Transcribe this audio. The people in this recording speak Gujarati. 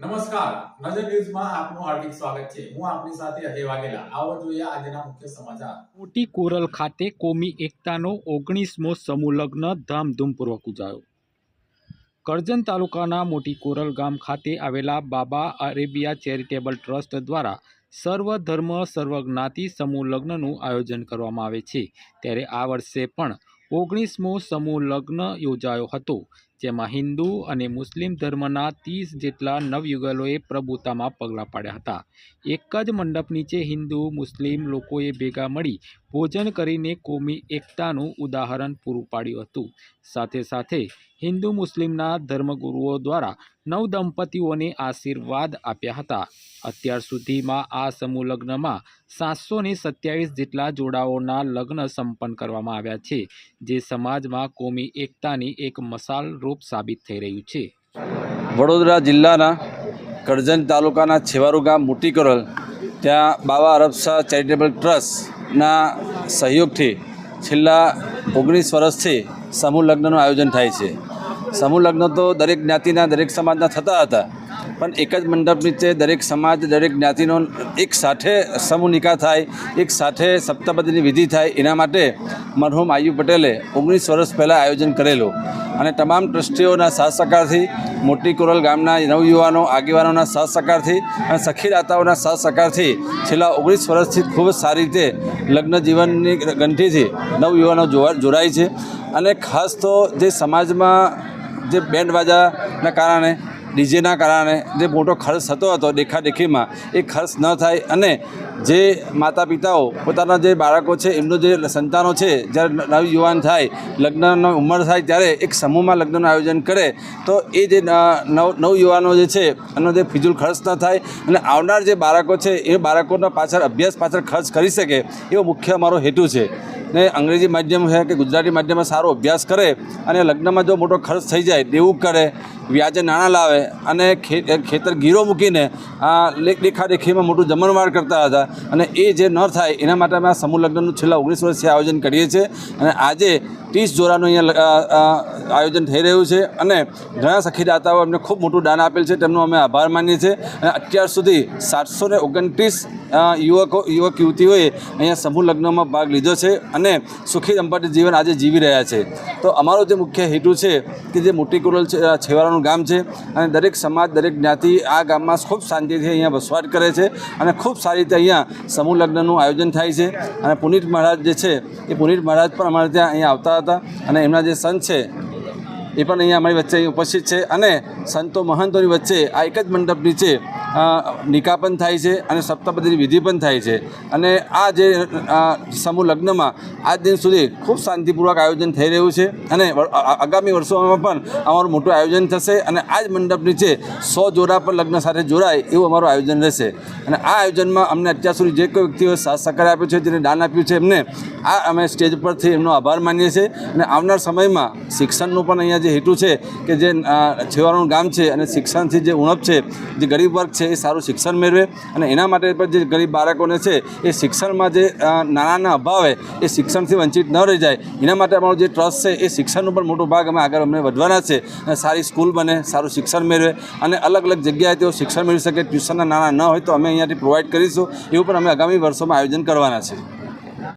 નમસ્કાર. નજર ન્યૂઝમાં આપનું હાર્દિક સ્વાગત છે. હું આપની સાથે અજય વાઘેલા. આવો જોઈએ આજના મુખ્ય સમાચાર. મોટી કોરલ ખાતે કોમી એકતાનો ઓગણીસમો સમૂહ લગ્ન ધામધૂમપૂર્વક ઉજાયો કરજણ તાલુકાના મોટી કોરલ ગામ ખાતે આવેલા બાબા અરેબિયા ચેરિટેબલ ટ્રસ્ટ દ્વારા સર્વ ધર્મ સર્વ જ્ઞાતિ સમૂહ લગ્નનું આયોજન કરવામાં આવે છે. ત્યારે આ વર્ષે પણ ઓગણીસમો સમૂહ લગ્ન યોજાયો હતો. જેમાં હિન્દુ અને મુસ્લિમ ધર્મના ત્રીસ જેટલા નવયુગલોએ પ્રભુતામાં પગલાં પાડ્યા હતા. એક જ મંડપ નીચે હિન્દુ, મુસ્લિમ લોકોએ ભેગા મળી ભોજન કરીને કોમી એકતાનું ઉદાહરણ પૂરું પાડ્યું હતું. સાથે સાથે હિન્દુ મુસ્લિમના ધર્મગુરુઓ દ્વારા નવ દંપતીઓને આશીર્વાદ આપ્યા હતા. અત્યાર સુધીમાં આ સમૂહ લગ્નમાં સાતસો ને સત્યાવીસ જેટલા જોડાઓના લગ્ન સંપન્ન કરવામાં આવ્યા છે, જે સમાજમાં કોમી એકતાની એક મસાલ રૂપ સાબિત થઈ રહ્યું છે. વડોદરા જિલ્લાના કરજણ તાલુકાના છેવારુ ગામ મોટી કરોલ ત્યાં બાવા અરબશાહ ચેરિટેબલ ટ્રસ્ટના સહયોગથી છેલ્લા ઓગણીસ વર્ષથી સમૂહ લગ્નનું આયોજન થાય છે. સમૂહ લગ્ન તો દરેક જ્ઞાતિના, દરેક સમાજના થતા હતા, પણ એક જ મંડપ નીચે દરેક સમાજ, દરેક જ્ઞાતિનો એક સાથે સમૂહ નિકાહ થાય, એક સાથે સપ્તપદીની વિધિ થાય, એના માટે મરહુમ આયુ પટેલે ઓગણીસ વર્ષ પહેલાં આયોજન કરેલું. અને તમામ ટ્રસ્ટીઓના સાથ સહકારથી મોટી કોરલ ગામના નવયુવાનો, આગેવાનોના સાથ સહકારથી અને સખી દાતાઓના સાથ સહકારથી છેલ્લા ઓગણીસ વર્ષથી ખૂબ સારી રીતે લગ્ન જીવનની ગંઠીથી નવયુવાનો જોડાય છે. અને ખાસ તો જે સમાજમાં જે બેન્ડ બાજાના કારણે ડીજેના કારણે જે મોટો ખર્ચ થતો હતો દેખાદેખીમાં, એ ખર્ચ ન થાય અને જે માતા પિતાઓ પોતાના જે બાળકો છે, એમનો જે સંતાનો છે, જ્યારે નવયુવાન થાય, લગ્નનો ઉંમર થાય, ત્યારે એક સમૂહમાં લગ્નનું આયોજન કરે, તો એ જે નવ નવયુવાનો જે છે, એનો જે ફિજુલ ખર્ચ ન થાય અને આવનાર જે બાળકો છે, એ બાળકોના પાછળ અભ્યાસ, પાછળ ખર્ચ કરી શકે, એવો મુખ્ય અમારો હેતુ છે. ને અંગ્રેજી માધ્યમ છે કે ગુજરાતી માધ્યમમાં સારો અભ્યાસ કરે અને લગ્નમાં જો મોટો ખર્ચ થઈ જાય દેવું કરે. વ્યાજે નાણાં લાવે અને ખેતર ગીરો મૂકીને આ દેખાદેખીમાં મોટું જમણવાર કરતા હતા. અને એ જે ન થાય, એના માટે અમે આ સમૂહ લગ્નનું છેલ્લા ઓગણીસ વર્ષથી આયોજન કરીએ છીએ. અને આજે ત્રીસ જોરાનું અહીંયા આયોજન થઈ રહ્યું છે. અને ઘણા સખીદાતાઓ અમને ખૂબ મોટું દાન આપેલ છે. તેમનો અમે આભાર માનીએ છીએ. અને અત્યાર સુધી સાતસો ને ઓગણત્રીસ યુવકો, યુવક, યુવતીઓએ અહીંયા સમૂહ લગ્નમાં ભાગ લીધો છે. અને સુખી દંપતી જીવન આજે જીવી રહ્યા છે. તો અમારો જે મુખ્ય હેતુ છે કે જે મોટી કુરલ છેવાડાનું ગામ છે અને દરેક સમાજ, દરેક જ્ઞાતિ આ ગામમાં ખૂબ શાંતિથી અહીંયા વસવાટ કરે છે અને ખૂબ સારી રીતે અહીંયા સમૂહ લગ્નનું આયોજન થાય છે. અને પુનિત મહારાજ જે છે, એ પુનિત મહારાજ પણ અમારે ત્યાં અહીંયા આવતા હતા અને એમના જે સંત છે, એ પણ અહીંયા અમારી વચ્ચે ઉપસ્થિત છે અને સંતો મહંતોની વચ્ચે આ એક જ મંડપ નીચે અ, નિકાહ પણ થાય છે અને સપ્તપદીની વિધિ પણ થાય છે. અને આ જે સમૂહ લગ્નમાં આજ દિન સુધી ખૂબ શાંતિપૂર્વક આયોજન થઈ રહ્યું છે અને આગામી વર્ષોમાં પણ અમારું મોટું આયોજન થશે અને આ જ મંડપ નીચે સો જોડા પર લગ્ન સાથે જોડાય એવું અમારું આયોજન રહેશે. અને આ આયોજનમાં અમને અત્યાર સુધી જે કોઈ વ્યક્તિઓએ સાથ સહકાર આપ્યો છે જેને દાન આપ્યું છે એમને આ અમે સ્ટેજ પરથી એમનો આભાર માનીએ છીએ. અને આવનાર સમયમાં શિક્ષણનું પણ અહીંયા જે હેતુ છે કે જે છેવાડાનું ગામ છે અને શિક્ષણથી જે ઉણપ છે જે ગરીબ વર્ગ એ સારું શિક્ષણ મેળવે અને એના માટે પણ જે ગરીબ બાળકોને છે, એ શિક્ષણમાં જે નાણાંના અભાવે એ શિક્ષણથી વંચિત ન રહી જાય. એના માટે અમારો જે ટ્રસ્ટ છે, એ શિક્ષણનો પણ મોટો ભાગ અમે આગળ અમને વધવાના છે અને સારી સ્કૂલ બને, સારું શિક્ષણ મેળવે અને અલગ અલગ જગ્યાએ તેઓ શિક્ષણ મેળવી શકે, ટ્યુશનના નાણાં ન હોય તો અમે અહીંયાથી પ્રોવાઈડ કરીશું. એવું પણ અમે આગામી વર્ષોમાં આયોજન કરવાના છે.